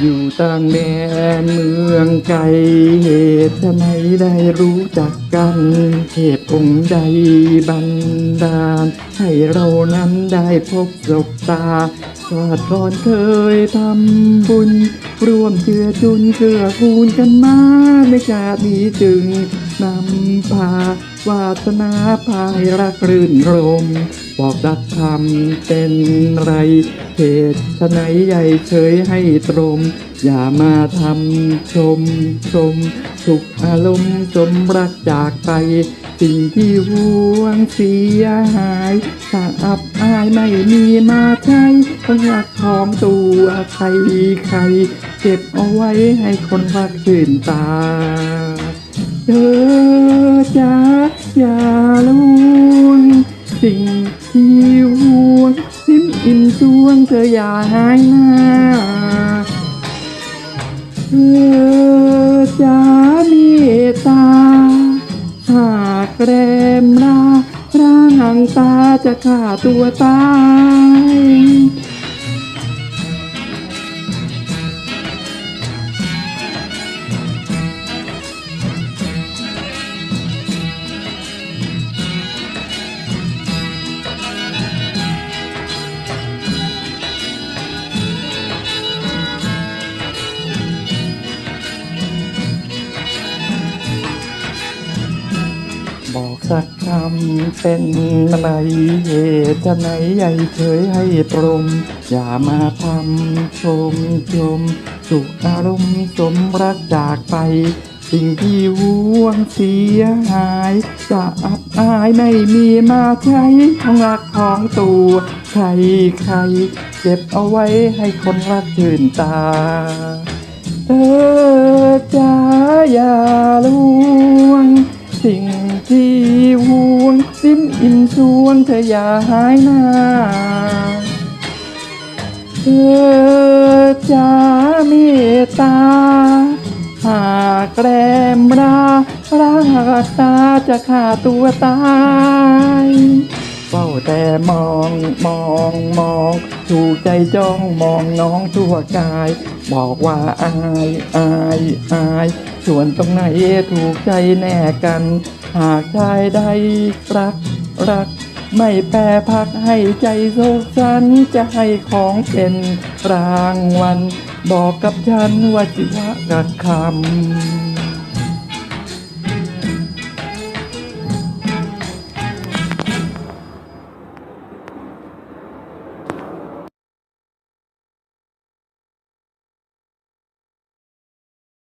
อยู่ต่างแดนเมืองไกลเหตุไมได้รู้จักกันเหตุองค์ใดบันดาลให้เรานั้นได้พบศบตา สอดคลอนเคยทำบุญ ร่วมเจือจุนเกื้อกูลกันมาในชาตินี้จึงนำพาวาสนาพายรักรื่นรม บอกรักธรรมเป็นไรเหตุชะไหนใหญ่เฉยให้ตรม อย่ามาทำชมชม สุขอารมณ์สมรักจากไป สิ่งที่หวงเสียหายถ้าอับอายไม่มีมาใช้ต้องรักของตัวใครใคร เก็บเอาไว้ให้คนรักชื่นตาเธอจะอย่าลวงสิ่งที่หวงสิ้นอิ่มสวงเธออย่าหายหน้าเธอ รมราร่างตาจะฆ่าตัวตาย สักคำเป็นอะไรเหตุจะไหนใหญ่เฉยให้ตรง อย่ามาทำชมชม สุขอารมณ์สมรักจากไป สิ่งที่หวงเสียหายจะอับอายไม่มีมาใช้ของรักของตัว ใครใครเก็บเอาไว้ให้คนรักชื่นตาเธอ สิ้นชวงเธออย่าหายหน้า เธอจะเมตตา หากแกรมรารักตาจะฆ่าตัวตายเฝ้าแต่มองมองมองถูกใจจ้องมองน้องทั่วกาย บอกว่าอายอายอายส่วนตรงไหนถูกใจแน่กัน หากชายใดรักรัก ไม่แปรพักให้ใจโศกสันจะให้ของเป็นรางวัล บอกกับฉันว่าจิวะกับคำ